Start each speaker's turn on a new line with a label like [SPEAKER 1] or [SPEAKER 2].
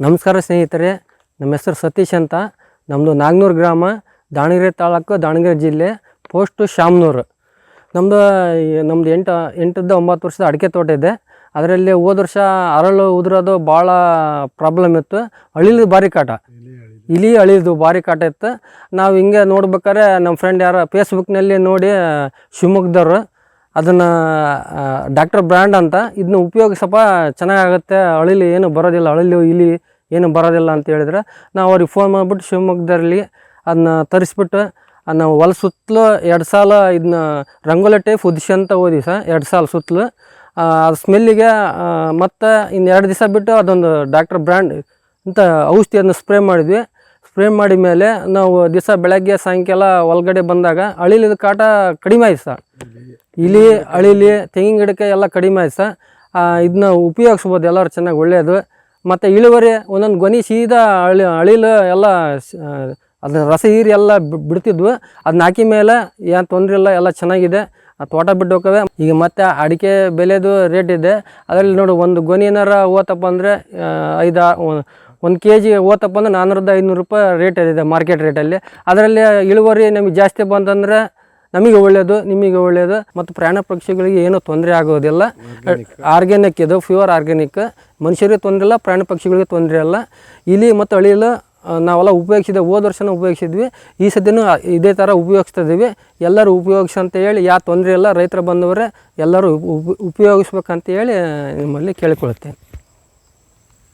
[SPEAKER 1] ನಮಸ್ಕಾರ ಸ್ನೇಹಿತರೆ, ನಮ್ಮ ಹೆಸರು ಸತೀಶ್ ಅಂತ. ನಮ್ಮದು ನಾಗ್ನೂರು ಗ್ರಾಮ, ದಾವಣಗೆರೆ ತಾಲೂಕು, ದಾವಣಗೆರೆ ಜಿಲ್ಲೆ, ಪೋಸ್ಟು ಶಾಮ್ನೂರು. ನಮ್ಮದು ನಮ್ಮದು ಎಂಟು, ಎಂಟರಿಂದ ಒಂಬತ್ತು ವರ್ಷದ ಅಡಿಕೆ ತೋಟ ಇದೆ. ಅದರಲ್ಲಿ ಹೋದ ವರ್ಷ ಅರಳು ಉದುರೋದು ಭಾಳ ಪ್ರಾಬ್ಲಮ್ ಇತ್ತು. ಅಳಿಲ್ದು ಭಾರಿ ಕಾಟ. ಇಲಿ ಅಳಿದು ಭಾರಿ ಕಾಟ ಇತ್ತು. ನಾವು ಹಿಂಗೆ ನೋಡ್ಬೇಕಾದ್ರೆ ನಮ್ಮ ಫ್ರೆಂಡ್ ಯಾರು ಫೇಸ್ಬುಕ್ನಲ್ಲಿ ನೋಡಿ, ಶಿವಮೊಗ್ಗದವ್ರು ಅದನ್ನು ಡಾಕ್ಟರ್ ಬ್ರ್ಯಾಂಡ್ ಅಂತ ಇದನ್ನ ಉಪಯೋಗಿಸಪ್ಪ, ಚೆನ್ನಾಗಾಗುತ್ತೆ, ಅಳಿಲಿ ಏನು ಬರೋದಿಲ್ಲ, ಅಳಿಲು ಇಲಿ ಏನು ಬರೋದಿಲ್ಲ ಅಂತ ಹೇಳಿದ್ರೆ ನಾವು ಅವ್ರಿಗೆ ಫೋನ್ ಮಾಡಿಬಿಟ್ಟು ಶಿವಮೊಗ್ಗದಲ್ಲಿ ಅದನ್ನ ತರಿಸ್ಬಿಟ್ಟು ಅದನ್ನ ಹೊಲ ಸುತ್ತಲೂ ಎರಡು ಸಾಲ ಇದನ್ನ ರಂಗೋಲಿ ಟೈಪ್ ಉದಿಸ್ಕೊಂತ ಓದಿ ಸರ್, ಎರಡು ಸಾಲ ಸುತ್ತಲೂ. ಅದು ಸ್ಮೆಲ್ಲಿಗೆ ಮತ್ತು ಇನ್ನು ಎರಡು ದಿವಸ ಬಿಟ್ಟು ಅದೊಂದು ಡಾಕ್ಟರ್ ಬ್ರ್ಯಾಂಡ್ ಅಂತ ಔಷಧಿಯನ್ನು ಸ್ಪ್ರೇ ಮಾಡಿದ್ವಿ. ಸ್ಪ್ರೇ ಮಾಡಿದ ಮೇಲೆ ನಾವು ದಿವಸ ಬೆಳಗ್ಗೆ, ಸಾಯಂಕಾಲ ಒಳಗಡೆ ಬಂದಾಗ ಅಳಿಲಿದ ಕಾಟ ಕಡಿಮೆ ಆಯ್ತು ಸರ್. ಇಲಿ, ಅಳಿಲಿ, ತೆಂಗಿನ ಗಿಡಕ್ಕೆ ಎಲ್ಲ ಕಡಿಮೆ ಆಯ್ತು. ಇದನ್ನ ಉಪಯೋಗಿಸ್ಬೋದು. ಎಲ್ಲರೂ ಚೆನ್ನಾಗಿ ಒಳ್ಳೆಯದು. ಮತ್ತು ಇಳುವರಿ, ಒಂದೊಂದು ಗೊನಿ ಸೀದಾ ಅಳಿ, ಅಳಿಲು ಎಲ್ಲ ಅದನ್ನ ರಸ ಹೀರಿ ಎಲ್ಲ ಬಿಡ್ತಿದ್ವು. ಅದನ್ನ ಹಾಕಿ ಮೇಲೆ ಏನು ತೊಂದರೆ ಇಲ್ಲ, ಎಲ್ಲ ಚೆನ್ನಾಗಿದೆ. ಆ, ತೋಟ ಬಿಟ್ಟು ಹೋಗವೆ ಈಗ ಮತ್ತೆ ಅಡಿಕೆ ಬೆಲೆದು ರೇಟ್ ಇದೆ. ಅದರಲ್ಲಿ ನೋಡು, ಒಂದು ಗೊನಿ ಏನಾರ ಓತಪ್ಪ ಅಂದರೆ ಐದು ಒಂದು ಕೆ ಜಿ ಓತಪ್ಪ ಅಂದ್ರೆ ನಾನ್ನೂರದ ಐನೂರು ರೂಪಾಯಿ ರೇಟ್ ಇದೆ ಮಾರ್ಕೆಟ್ ರೇಟಲ್ಲಿ. ಅದರಲ್ಲಿ ಇಳುವರಿ ನಮಗೆ ಜಾಸ್ತಿ ಬಂತಂದರೆ ನಮಗೆ ಒಳ್ಳೆಯದು ನಿಮಗೆ ಒಳ್ಳೆಯದು ಮತ್ತು ಪ್ರಾಣ ಪಕ್ಷಿಗಳಿಗೆ ಏನೂ ತೊಂದರೆ ಆಗೋದಿಲ್ಲ. ಆರ್ಗ್ಯಾನಿಕ್ ಇದು ಪ್ಯೂರ್ ಆರ್ಗ್ಯಾನಿಕ್ ಮನುಷ್ಯರಿಗೆ ತೊಂದರೆ ಇಲ್ಲ ಪ್ರಾಣ ಪಕ್ಷಿಗಳಿಗೆ ತೊಂದರೆ ಇಲ್ಲ. ಇಲ್ಲಿ ಮತ್ತು ಅಳಿಲು ನಾವೆಲ್ಲ ಉಪಯೋಗಿಸಿದೆ ಹೋದ ವರ್ಷನೂ ಉಪಯೋಗಿಸಿದ್ವಿ. ಈ ಸದ್ಯನೂ ಇದೇ ಥರ ಉಪಯೋಗಿಸ್ತಾ ಇದ್ದೀವಿ. ಎಲ್ಲರೂ ಉಪಯೋಗಿಸಿ ಅಂತ ಹೇಳಿ ಯಾವ ತೊಂದರೆ ಇಲ್ಲ ರೈತರು ಬಂದವರೇ ಎಲ್ಲರೂ ಉಪ ಉಪಯೋಗಿಸ್ಬೇಕಂತ ಹೇಳಿ ನಿಮ್ಮಲ್ಲಿ ಕೇಳಿಕೊಳ್ಳುತ್ತೇನೆ.